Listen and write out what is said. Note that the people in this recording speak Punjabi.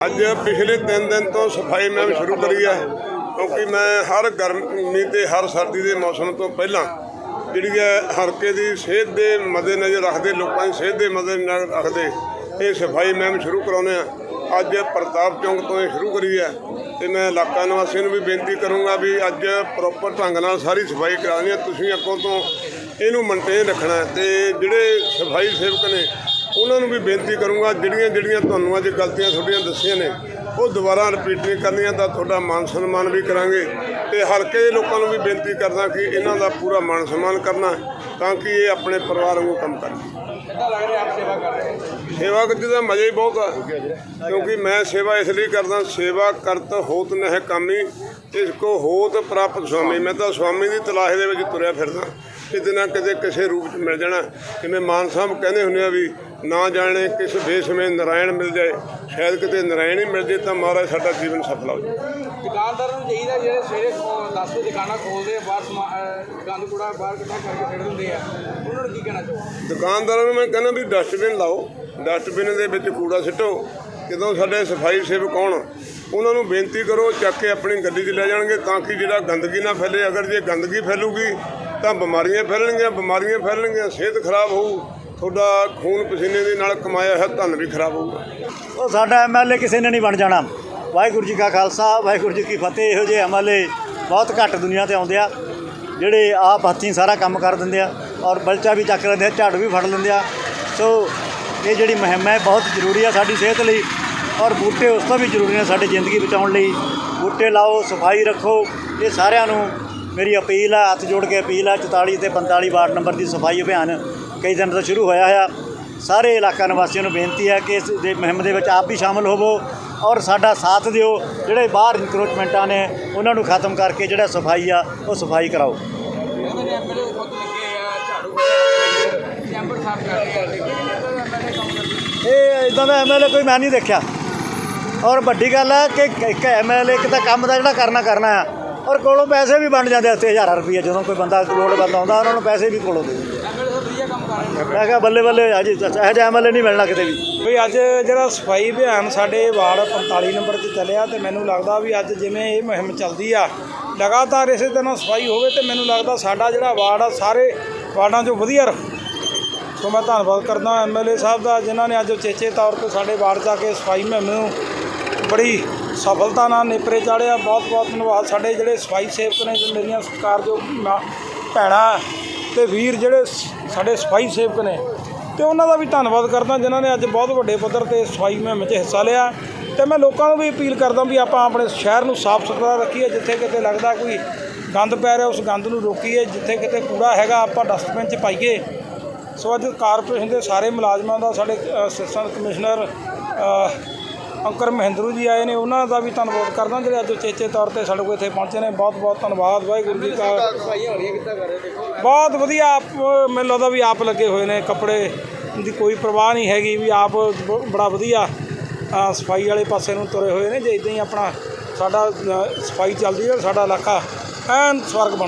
ਅੱਜ ਪਿਛਲੇ 3 ਦਿਨ ਤੋਂ ਸਫ਼ਾਈ ਮੁਹਿੰਮ ਸ਼ੁਰੂ ਕਰੀ ਹੈ ਕਿਉਂਕਿ ਮੈਂ ਹਰ ਗਰਮੀ ਤੇ ਹਰ ਸਰਦੀ ਦੇ ਮੌਸਮ ਤੋਂ ਪਹਿਲਾਂ ਜਿਹੜੀ ਹੈ ਹਲਕੇ ਦੀ ਸਿਹਤ ਦੇ ਮੱਦੇਨਜ਼ਰ ਰੱਖਦੇ, ਲੋਕਾਂ ਦੀ ਸਿਹਤ ਦੇ ਮੱਦੇਨਜ਼ਰ ਰੱਖਦੇ, ਇਹ ਸਫ਼ਾਈ ਮੁਹਿੰਮ ਸ਼ੁਰੂ ਕਰਾਉਂਦੇ ਆ। ਅੱਜ ਪ੍ਰਤਾਪ ਚੌਂਕ ਤੋਂ ਇਹ ਸ਼ੁਰੂ ਕਰੀ ਹੈ ਤੇ ਮੈਂ ਇਲਾਕਾ ਨਿਵਾਸੀਆਂ ਨੂੰ ਵੀ ਬੇਨਤੀ ਕਰੂੰਗਾ ਵੀ ਅੱਜ ਪ੍ਰੋਪਰ ਢੰਗ ਨਾਲ ਸਾਰੀ ਸਫ਼ਾਈ ਕਰਾਉਣੀ ਹੈ ਤੁਸੀਂ ਅੱਗੋਂ ਤੋਂ ਇਹਨੂੰ ਮੇਨਟੇਨ ਰੱਖਣਾ ਹੈ ਤੇ ਜਿਹੜੇ ਸਫ਼ਾਈ ਸੇਵਕ ਨੇ ਉਹਨਾਂ ਨੂੰ ਵੀ ਬੇਨਤੀ ਕਰੂੰਗਾ, ਜਿਹੜੀਆਂ ਜਿਹੜੀਆਂ ਤੁਹਾਨੂੰ ਅੱਜ ਗਲਤੀਆਂ ਤੁਹਾਡੀਆਂ ਦੱਸੀਆਂ ਨੇ, ਉਹ ਦੁਬਾਰਾ ਰਿਪੀਟ ਨਹੀਂ ਕਰਨੀਆਂ ਤਾਂ ਤੁਹਾਡਾ ਮਾਨ ਸਨਮਾਨ ਵੀ ਕਰਾਂਗੇ। ਤੇ ਹਲਕੇ ਦੇ ਲੋਕਾਂ ਨੂੰ ਵੀ ਬੇਨਤੀ ਕਰਦਾ ਕਿ ਇਹਨਾਂ ਦਾ ਪੂਰਾ ਮਾਨ ਸਨਮਾਨ ਕਰਨਾ, ਤਾਂ ਕਿ ਇਹ ਆਪਣੇ ਪਰਿਵਾਰ ਵਾਂਗੂ ਕੰਮ ਕਰਨ ਕਿੱਦਾਂ ਲੱਗ ਰਿਹਾ ਆਪ ਸੇਵਾ ਕਰ ਰਹੇ ਹੋ ਸੇਵਾ ਕਰਦੇ ਦਾ ਮਜ਼ਾ ਹੀ ਬਹੁਤ ਆ। ਕਿਉਂਕਿ ਮੈਂ ਸੇਵਾ ਇਸ ਲਈ ਕਰਦਾ ਸੇਵਾ ਕਰਤ ਹੋਤ ਨਹਿ ਕਾਮੀ ਇਸ ਕੋ ਹੋਤ ਪ੍ਰਾਪਤ ਸੁਆਮੀ। ਮੈਂ ਤਾਂ ਸੁਆਮੀ ਦੀ ਤਲਾਸ਼ ਦੇ ਵਿੱਚ ਤੁਰਿਆ ਫਿਰਦਾ। ਕਿਤੇ ਨਾ ਕਿਤੇ ਕਿਸੇ ਰੂਪ 'ਚ ਮਿਲ ਜਾਣਾ। ਜਿਵੇਂ ਮਾਨ ਸਾਹਿਬ ਕਹਿੰਦੇ ਹੁੰਦੇ ਆ ਵੀ ਨਾ ਜਾਣੇ ਕਿਸ ਦੇਸ਼ ਵਿੱਚ ਨਰਾਇਣ ਮਿਲ ਜਾਏ। ਸ਼ਾਇਦ ਕਿਤੇ ਨਰਾਇਣ ਹੀ ਮਿਲ ਜੇ ਤਾਂ ਮਹਾਰਾਜ ਸਾਡਾ ਜੀਵਨ ਸਫਲ ਹੋ ਜਾਏ। ਦੁਕਾਨਦਾਰਾਂ ਨੂੰ ਚਾਹੀਦਾ ਜਿਹੜੇ ਸਵੇਰੇ 10 ਵਜੇ ਦੁਕਾਨਾਂ ਖੋਲਦੇ ਆ ਬਾਹਰ ਗੰਦ ਕੂੜਾ ਬਾਹਰ ਕਿੱਦਾਂ ਕਰਕੇ ਦਿੰਦੇ ਆ। ਉਹਨਾਂ ਨੂੰ ਕੀ ਕਹਿਣਾ ਚਾਹੋ ਦੁਕਾਨਦਾਰਾਂ ਨੂੰ ਮੈਂ ਕਹਿੰਦਾ ਵੀ ਡਸਟਬਿਨ ਲਾਓ। ਡਸਟਬਿਨ ਦੇ ਵਿੱਚ ਕੂੜਾ ਸਿੱਟੋ ਜਦੋਂ ਸਾਡੇ ਸਫ਼ਾਈ ਸੇਵਕ ਆਉਣ, ਉਹਨਾਂ ਨੂੰ ਬੇਨਤੀ ਕਰੋ ਚੱਕ ਕੇ ਆਪਣੀ ਗੱਡੀ 'ਚ ਲੈ ਜਾਣਗੇ, ਤਾਂ ਕਿ ਜਿਹੜਾ ਗੰਦਗੀ ਨਾ ਫੈਲੇ, ਅਗਰ ਜੇ ਗੰਦਗੀ ਫੈਲੂਗੀ, ਤਾਂ ਬਿਮਾਰੀਆਂ ਫੈਲਣਗੀਆਂ ਬਿਮਾਰੀਆਂ ਫੈਲਣਗੀਆਂ, ਸਿਹਤ ਖਰਾਬ ਹੋਊ, ਤੁਹਾਡਾ ਖੂਨ ਪਸੀਨੇ ਦੇ ਨਾਲ ਕਮਾਇਆ ਹੋਇਆ ਧਨ ਵੀ ਖਰਾਬ ਹੋਊਗਾ। ਉਹ ਸਾਡਾ ਐਮਐਲਏ ਕਿਸੇ ਨੇ ਨਹੀਂ ਬਣ ਜਾਣਾ। ਵਾਹਿਗੁਰੂ ਜੀ ਕਾ ਖਾਲਸਾ, ਵਾਹਿਗੁਰੂ ਜੀ ਕੀ ਫਤਿਹ। ਇਹੋ ਜਿਹੇ ਐਮਐਲਏ ਬਹੁਤ ਘੱਟ ਦੁਨੀਆ ਤੇ ਆਉਂਦੇ ਆ, ਜਿਹੜੇ ਆਪ ਹੱਥੀਂ ਸਾਰਾ ਕੰਮ ਕਰ ਦਿੰਦੇ ਆ ਔਰ ਬਲਚਾ ਵੀ ਚੱਕ ਲੈਂਦੇ ਆ, ਝਾੜੂ ਵੀ ਫੜ ਲੈਂਦੇ ਆ। ਸੋ ਇਹ ਜਿਹੜੀ ਮੁਹਿੰਮ ਹੈ ਬਹੁਤ ਜ਼ਰੂਰੀ ਆ ਸਾਡੀ ਸਿਹਤ ਲਈ ਔਰ ਬੂਟੇ ਉਸ ਤੋਂ ਵੀ ਜ਼ਰੂਰੀ ਨੇ ਸਾਡੀ ਜ਼ਿੰਦਗੀ ਬਚਾਉਣ ਲਈ। ਬੂਟੇ ਲਾਓ, ਸਫ਼ਾਈ ਰੱਖੋ, ਇਹ ਸਾਰਿਆਂ ਨੂੰ ਮੇਰੀ ਅਪੀਲ ਆ, ਹੱਥ ਜੋੜ ਕੇ ਅਪੀਲ ਆ 44 ਤੇ 45 ਵਾਰਡ ਨੰਬਰ ਦੀ ਸਫ਼ਾਈ ਅਭਿਆਨ ਕਈ ਦਿਨ ਤੋਂ ਸ਼ੁਰੂ ਹੋਇਆ ਆ ਸਾਰੇ ਇਲਾਕਾ ਨਿਵਾਸੀਆਂ ਨੂੰ ਬੇਨਤੀ ਹੈ ਕਿ ਇਸ ਦੇ ਮੁਹਿੰਮ ਦੇ ਵਿੱਚ ਆਪ ਵੀ ਸ਼ਾਮਲ ਹੋਵੋ ਔਰ ਸਾਡਾ ਸਾਥ ਦਿਓ। ਜਿਹੜੇ ਬਾਹਰ ਇਨਕਰੋਚਮੈਂਟਾਂ ਨੇ, ਉਹਨਾਂ ਨੂੰ ਖਤਮ ਕਰਕੇ ਜਿਹੜਾ ਸਫ਼ਾਈ ਆ, ਉਹ ਸਫ਼ਾਈ ਕਰਾਓ। ਐਮਐਲਏ ਖੁਦ ਲੱਗੇ ਆ, ਝਾੜੂ ਚੈਂਬਰ ਸਾਫ਼ ਕਰ ਆ ਲੇਕਿਨ ਇਹਨਾਂ ਦਾ ਐਮਐਲਏ ਕੰਮ ਕਰਦੇ ਇਹ ਇਦਾਂ ਦਾ ਐਮਐਲਏ ਕੋਈ ਮੈਂ ਨਹੀਂ ਦੇਖਿਆ। ਔਰ ਵੱਡੀ ਗੱਲ ਹੈ ਕਿ ਇੱਕ ਐਮਐਲਏ ਇੱਕ ਤਾਂ ਕੰਮ ਦਾ ਜਿਹੜਾ ਕਰਨਾ ਕਰਨਾ ਆ, ਔਰ ਕੋਲੋਂ ਪੈਸੇ ਵੀ ਬਣ ਜਾਂਦੇ ਉੱਤੇ ਹਜ਼ਾਰਾਂ ਰੁਪਏ ਜਦੋਂ ਕੋਈ ਬੰਦਾ ਲੋੜਵੰਦ ਆਉਂਦਾ, ਉਹਨਾਂ ਨੂੰ ਪੈਸੇ ਵੀ ਕੋਲੋਂ ਦੇ ਦਿੰਦੇ ਐਮਐਲਏ ਮੈਂ ਕਿਹਾ ਬੱਲੇ ਬੱਲੇ ਅਜੀ ਇਹੋ ਜਿਹਾ ਐਮਐਲਏ ਨਹੀਂ ਮਿਲਣਾ ਕਿਤੇ ਵੀ। ਵੀ ਅੱਜ ਜਿਹੜਾ ਸਫ਼ਾਈ ਅਭਿਆਨ ਸਾਡੇ ਵਾਰਡ 45 ਨੰਬਰ 'ਚ ਚੱਲਿਆ ਤੇ ਮੈਨੂੰ ਲੱਗਦਾ ਵੀ ਅੱਜ ਜਿਵੇਂ ਇਹ ਮੁਹਿੰਮ ਚੱਲਦੀ ਆ, ਲਗਾਤਾਰ ਇਸੇ ਤਰ੍ਹਾਂ ਸਫ਼ਾਈ ਹੋਵੇ ਤੇ ਮੈਨੂੰ ਲੱਗਦਾ ਸਾਡਾ ਜਿਹੜਾ ਵਾਰਡ ਆ, ਸਾਰੇ ਵਾਰਡਾਂ 'ਚੋਂ ਵਧੀਆ ਰਹੂ। ਸੋ ਮੈਂ ਧੰਨਵਾਦ ਕਰਦਾ ਐਮਐਲਏ ਸਾਹਿਬ ਦਾ, ਜਿਨ੍ਹਾਂ ਨੇ ਅੱਜ ਚੇਚੇ ਤੌਰ ਤੇ ਸਾਡੇ ਵਾਰਡ ਜਾ ਕੇ ਸਫ਼ਾਈ ਮੁਹਿੰਮ ਨੂੰ ਬੜੀ ਸਫਲਤਾ ਨਾਲ ਨੇਪਰੇ ਚਾੜਿਆ। ਬਹੁਤ ਬਹੁਤ ਧੰਨਵਾਦ। ਸਾਡੇ ਜਿਹੜੇ ਸਫ਼ਾਈ ਸੇਵਕ ਨੇ ਜੋ ਮੇਰੀਆਂ ਸਤਿਕਾਰਯੋਗ ਮਾਂ- ਭੈਣਾਂ ਤੇ ਵੀਰ ਜਿਹੜੇ ਸਾਡੇ ਸਫ਼ਾਈ ਸੇਵਕ ਨੇ, ਤੇ ਉਹਨਾਂ ਦਾ ਵੀ ਧੰਨਵਾਦ ਕਰਦਾ, ਜਿਨ੍ਹਾਂ ਨੇ ਅੱਜ ਬਹੁਤ ਵੱਡੇ ਪੱਧਰ ਤੇ ਸਫ਼ਾਈ ਮੁਹਿੰਮ 'ਚ ਹਿੱਸਾ ਲਿਆ। ਤੇ ਮੈਂ ਲੋਕਾਂ ਨੂੰ ਵੀ ਅਪੀਲ ਕਰਦਾ ਵੀ ਆਪਾਂ ਆਪਣੇ ਸ਼ਹਿਰ ਨੂੰ ਸਾਫ਼ ਸੁਥਰਾ ਰੱਖੀਏ, ਜਿੱਥੇ ਕਿਤੇ ਲੱਗਦਾ ਕੋਈ ਗੰਦ ਪੈ ਰਿਹਾ, ਉਸ ਗੰਦ ਨੂੰ ਰੋਕੀਏ। ਜਿੱਥੇ ਕਿਤੇ ਕੂੜਾ ਹੈਗਾ, ਆਪਾਂ ਡਸਟਬਿਨ 'ਚ ਪਾਈਏ। ਸੋ ਅੱਜ ਕਾਰਪੋਰੇਸ਼ਨ ਦੇ ਸਾਰੇ ਮੁਲਾਜ਼ਮਾਂ ਦਾ ਸਾਡੇ ਅਸਿਸਟੈਂਟ ਕਮਿਸ਼ਨਰ ਅੰਕਰ ਮਹਿੰਦਰੂ ਜੀ ਆਏ ਨੇ। ਉਹਨਾਂ ਦਾ ਵੀ ਧੰਨਵਾਦ ਕਰਦਾ ਜਿਹੜੇ ਅੱਜ ਉਚੇਚੇ ਤੌਰ ਤੇ ਸਾਡੇ ਕੋਲ ਇੱਥੇ ਪਹੁੰਚੇ ਨੇ। ਬਹੁਤ ਬਹੁਤ ਧੰਨਵਾਦ। ਵਾਹਿਗੁਰੂ ਜੀ ਕਾ ਬਹੁਤ ਵਧੀਆ। ਆਪ ਮੈਨੂੰ ਲੱਗਦਾ ਵੀ ਆਪ ਲੱਗੇ ਹੋਏ ਨੇ ਕੱਪੜੇ। ਦੀ ਕੋਈ ਪਰਵਾਹ ਨਹੀਂ ਹੈਗੀ ਵੀ ਆਪ ਬੜਾ ਵਧੀਆ ਸਫ਼ਾਈ ਵਾਲੇ ਪਾਸੇ ਨੂੰ ਤੁਰੇ ਹੋਏ ਨੇ। ਜੇ ਇਦਾਂ ਹੀ ਆਪਣਾ ਸਾਡਾ ਸਫ਼ਾਈ ਚੱਲਦੀ ਹੈ ਸਾਡਾ ਇਲਾਕਾ ਐਨ ਸਵਰਗ ਬਣ